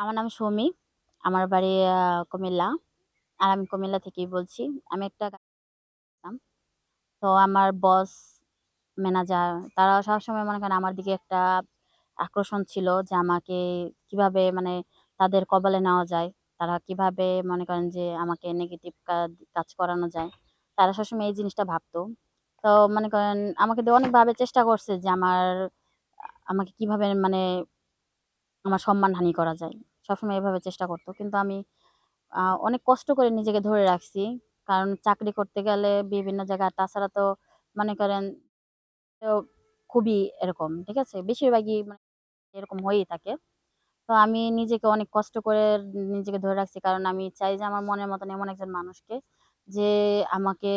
আমার নাম সৌমি। আমার বাড়ি কুমিল্লা। আর আমি কুমিল্লা থেকেই বলছি। আমি একটা তো আমার বস, ম্যানেজার তারা সবসময় মনে করেন আমার দিকে একটা আকর্ষণ ছিল যে আমাকে কীভাবে মানে তাদের কবলে নেওয়া যায়। তারা কীভাবে মনে করেন যে আমাকে নেগেটিভ কাজ করানো যায়। তারা সবসময় এই জিনিসটা ভাবতো। তো মনে করেন আমাকে দিয়ে অনেকভাবে চেষ্টা করছে যে আমার আমাকে কীভাবে মানে আমার সম্মানহানি করা যায়। সবসময় এভাবে চেষ্টা করত। কিন্তু আমি অনেক কষ্ট করে নিজেকে ধরে রাখছি। কারণ চাকরি করতে গেলে বিভিন্ন জায়গায় তাছাড়া তো মনে করেন খুবই এরকম, ঠিক আছে? বেশিরভাগই মানে এরকম হয়েই থাকে। তো আমি নিজেকে অনেক কষ্ট করে নিজেকে ধরে রাখছি। কারণ আমি চাই যে আমার মনের মতন এমন একজন মানুষকে যে আমাকে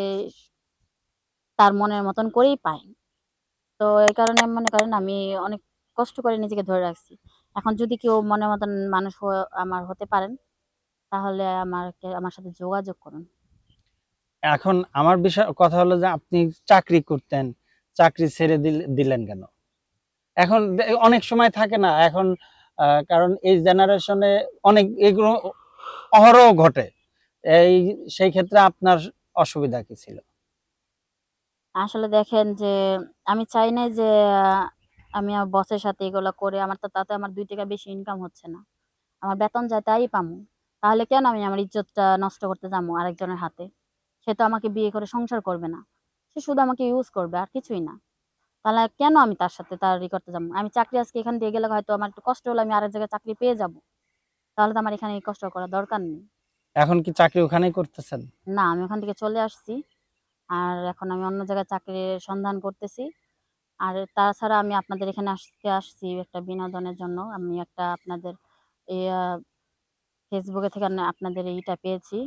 তার মনের মতন করেই পায়। তো এই কারণে মনে করেন আমি অনেক কষ্ট করে নিজেকে ধরে রাখছি। এখন যদি কেউ মনে মতন মানুষ আমার হতে পারেন, তাহলে আমাকে আমার সাথে যোগাযোগ করুন। এখন আমার বিষয় কথা হলো যে আপনি চাকরি করতেন, চাকরি ছেড়ে দিল দিলেন কেন? এখন অনেক সময় থাকে না এখন কারণ এই জেনারেশনে অনেক এগুলো অহরহ ঘটে। এই সেই ক্ষেত্রে আপনার অসুবিধা কি ছিল? আসলে দেখেন যে আমি চাই নাই যে আমি আমার বসের সাথে এগুলা করে আমার তো তাতে আমার ৳২ বেশি ইনকাম হচ্ছে না। আমার বেতন যায় তাই পামু। তাহলে কেন আমি আমার ইজ্জতটা নষ্ট করতে যামু আরেকজনের হাতে? সে তো আমাকে বিয়ে করে সংসার করবে না। সে শুধু আমাকে ইউজ করবে আর কিছুই না। তাহলে কেন আমি তার সাথে তার ই করতে যাব? আমি চাকরি আজকে এখান দিয়ে গেলে হয়তো আমার একটু কষ্ট হলে আমি আরেক জায়গায় চাকরি পেয়ে যাব। তাহলে তো আমার এখানে কষ্ট করার দরকার নেই। এখন কি চাকরি ওখানেই করতেছেন? না, আমি ওখান থেকে চলে আসছি। আর এখন আমি অন্য জায়গায় চাকরির সন্ধান করতেছি। আর তাছাড়া আমি আপনাদের এখানে আসতে আসছি একটা বিনোদনের জন্য। আমি একটা আপনাদের Facebook থেকে আপনাদের এইটা পেয়েছি।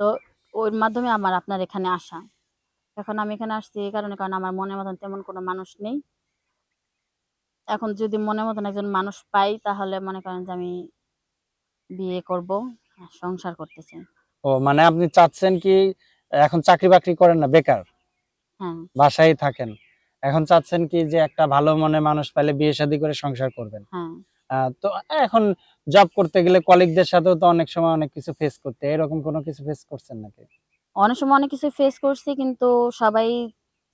তো ওর মাধ্যমে আমার আপনার এখানে আসা। এখন আমি এখানে আসছি এই কারণে কারণ আমার মনের মতন তেমন কোনো মানুষ নেই। এখন যদি মনের মতন একজন মানুষ পাই তাহলে মনে করেন যে আমি বিয়ে করব, সংসার করতে চাই। ও মানে আপনি চাচ্ছেন কি এখন চাকরি-বাকরি করেন না, বেকার? হ্যাঁ। বাসায় থাকেন। এখন চাচ্ছেন কি যে একটা ভালো মনে মানুষ পাইলে বিয়ে-শাদী করে সংসার করবেন। হ্যাঁ। তো এখন জব করতে গেলে কলিগদের সাথেও তো অনেক সময় অনেক কিছু ফেস করতে এরকম কোনো কিছু ফেস করছেন নাকি? অনেক সময় অনেক কিছু ফেস করছি কিন্তু সবাই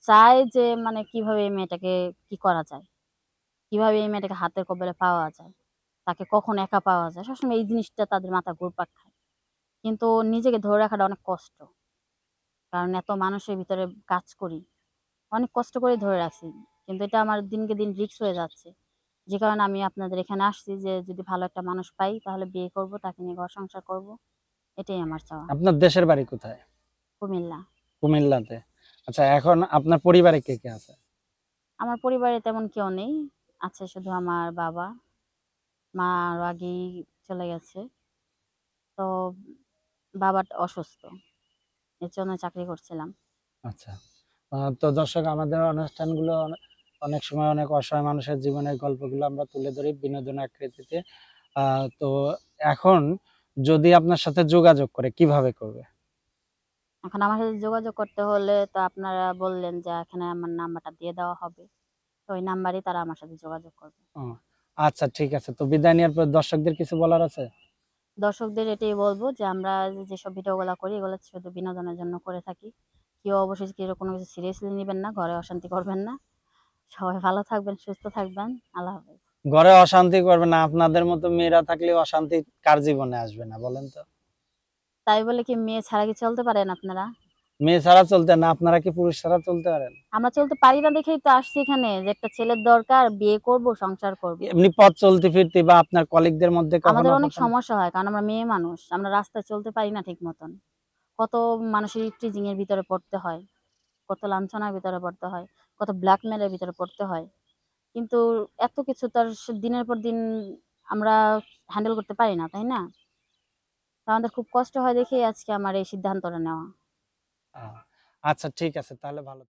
চায় যে মানে কীভাবে এই মেয়েটাকে কি করা যায়? কীভাবে এই মেয়েটাকে হাতের কবলে পাওয়া যায়? তাকে কখন একা পাওয়া যায়? সবসময় এই জিনিসটা তাদের মাথায় ঘুরপাক খায়। কিন্তু নিজেকে ধরে রাখাটা অনেক কষ্ট। কারণ এত মানুষের ভিতরে কাজ করি। অনেক কষ্ট করে ধরে রাখছি। কিন্তু এটা আমার দিনকে দিন রিস্ক হয়ে যাচ্ছে। যে কারণে আমি আপনাদের এখানে আসছি যে যদি ভালো একটা মানুষ পাই তাহলে বিয়ে করব, তাকে নিয়ে ঘর সংসার করব। এটাই আমার চাওয়া। আপনার দেশের বাড়ি কোথায়? কুমিল্লা। কুমিল্লাতে। আচ্ছা এখন আপনার পরিবারে কে, কে আছে? আমার পরিবারে তেমন কেউ নেই। আছে শুধু আমার বাবা। মা আরও আগেই চলে গেছে। তো বাবাটা অসুস্থ। এর জন্য চাকরি করছিলাম। আচ্ছা। তো দর্শক আমাদের অনুষ্ঠানগুলো অনেক সময় অনেক অসহায় মানুষের জীবনের গল্পগুলো আমরা তুলে ধরি বিনোদন আকৃতিতে। তো এখন যদি আপনার সাথে যোগাযোগ করে কীভাবে করবে? এখন আমার সাথে যোগাযোগ করতে হলে তো আপনারা বললেন যে এখানে আমার নাম্বারটা দিয়ে দেওয়া হবে। তো ওই নাম্বারই তারা আমার সাথে যোগাযোগ করবে। আচ্ছা ঠিক আছে। তো বিদায় নেওয়ার পর দর্শকদের কিছু বলার আছে? দর্শকদের এটাই বলব যে আমরা যেসব ভিডিওগুলা করি এগুলো শুধু বিনোদনের জন্য করে থাকি। কেউ অবশ্যই কেউ কোনো কিছু সিরিয়াসলি নিবেন না, ঘরে অশান্তি করবেন না। সবাই ভালো থাকবেন, সুস্থ থাকবেন। আল্লাহ হাফেজ। ঘরে অশান্তি করবে না। আপনাদের মতো মেয়েরা থাকলে অশান্তি কার জীবনে আসবে না বলেন তো? তাই বলে কি মেয়ে ছাড়া কি চলতে পারেন আপনারা? মেয়ে ছাড়া চলতে না আপনারা কি পুরুষ ছাড়া চলতে পারেন? আমরা চলতে পারি না দেখেই তো আসছি এখানে যে একটা ছেলের দরকার, বিয়ে করব, সংসার করব। এমনি পথ চলতে ফিরতে বা আপনার কলিগদের মধ্যে আমাদের অনেক সমস্যা হয় কারণ আমরা মেয়ে মানুষ। আমরা রাস্তায় চলতে পারি না ঠিক মতন। কত মানুষের ইফটিজিং ভিতরে পড়তে হয়। কত লাঞ্ছনার ভিতরে পড়তে হয়। কত ব্ল্যাকমেলের ভিতরে পড়তে হয়। কিন্তু এত কিছু তার দিনের পর দিন আমরা হ্যান্ডেল করতে পারি না, তাই না? আমাদের খুব কষ্ট হয় দেখেই আজকে আমার এই সিদ্ধান্তটা নেওয়া। আচ্ছা ঠিক আছে তাহলে ভালো